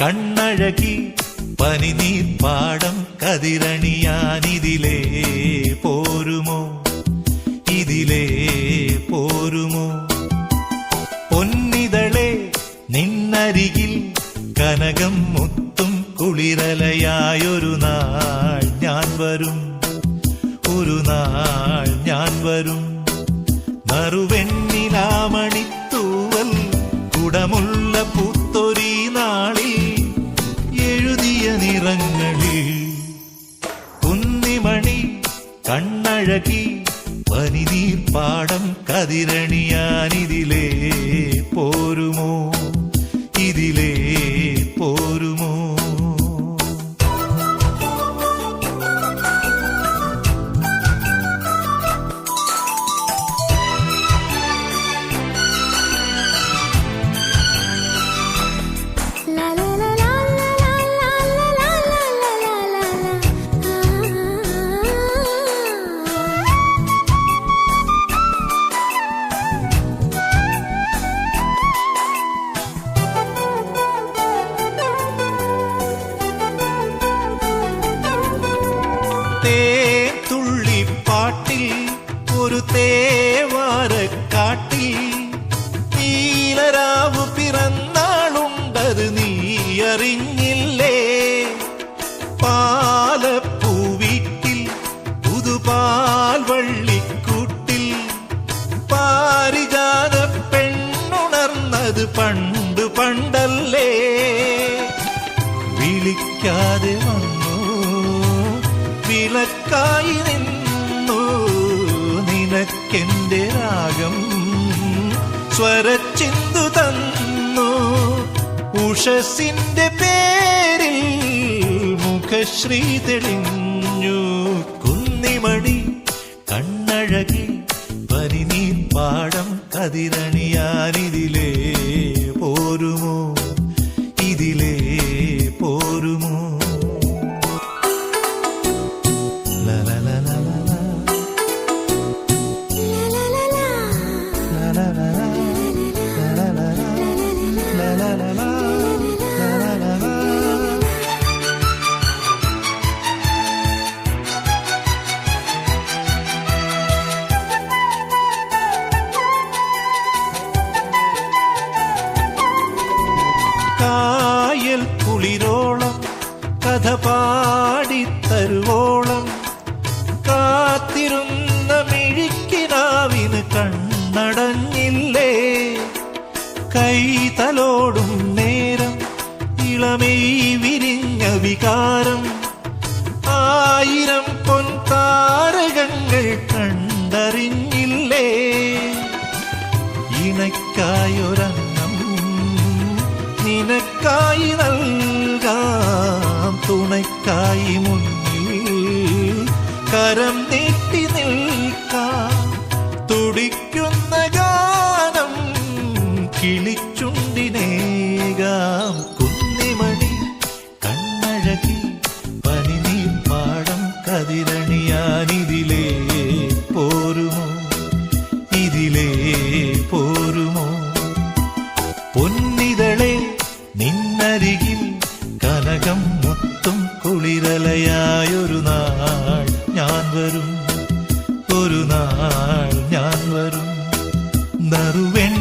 കണ്ണഴകി പനിനീർപ്പാടം കതിരണിയാനിതിലേ പോരുമോ? ഇതിലേ പോരുമോ? പൊന്നിതളെ നിന്നരികിൽ കനകം മുത്തും കുളിരലയായൊരു നാൾ ഞാൻ വരും. ഒരു നാൾ ഞാൻ വരും. നറുവെണ്ണിലാമണിത്തൂവൽ കുടമുള്ള ഒഴുകി പനിനീർ പാടം കതിരണിയാനിതിലേ പോരുമോ? ഇതിലേ ഒരു തേവാരക്കാട്ടിൽ നീലരാവ് പിറന്നാളുണ്ടത് നീ അറിഞ്ഞില്ലേ പാലപ്പൂവീട്ടിൽ പുതുപാൽ വള്ളിക്കൂട്ടിൽ പാരിജാത പെണ്ണുണർന്നത് പണ്ട് പണ്ടല്ലേ വിളിക്കാതെ വന്നു വിളക്കായി നിന്നു നിനക്കെന്റെ രാഗം സ്വരച്ചിന്തു തന്നു. ഉഷസിന്റെ പേരിൽ മുഖശ്രീ തെളിഞ്ഞു. കുന്നിമണി കണ്ണഴകി പരിനീൻ പാടം കതിരണിയാനിതിലേ. കായൽ കുളിരോളം കഥ പാടി പാടിത്തരുവോളം കാത്തിരുന്ന മിഴിക്കിനാവിന് കണ്ണടഞ്ഞില്ലേ. കൈതലോടും നേരം ഇളമെയ് വിരിഞ്ഞ വികാരം. ആയിരം പൊൻതാരകങ്ങൾ കണ്ടറിഞ്ഞില്ലേ. ഇണയ്ക്കായൊരന്നം നിനക്കായി നൽകാം തുണയ്ക്കായി മുന്നിൽ. കരം നീട്ടി നിൽക്കാം. തുടിക്കുന്ന ഗാനം കിളിച്ചുണ്ടിനേകാം കുളിരലയായൊരു നാൾ ഞാൻ വരും. ഒരു നാൾ ഞാൻ വരും. നറുവെണ്ണിലാമണിത്തൂവൽ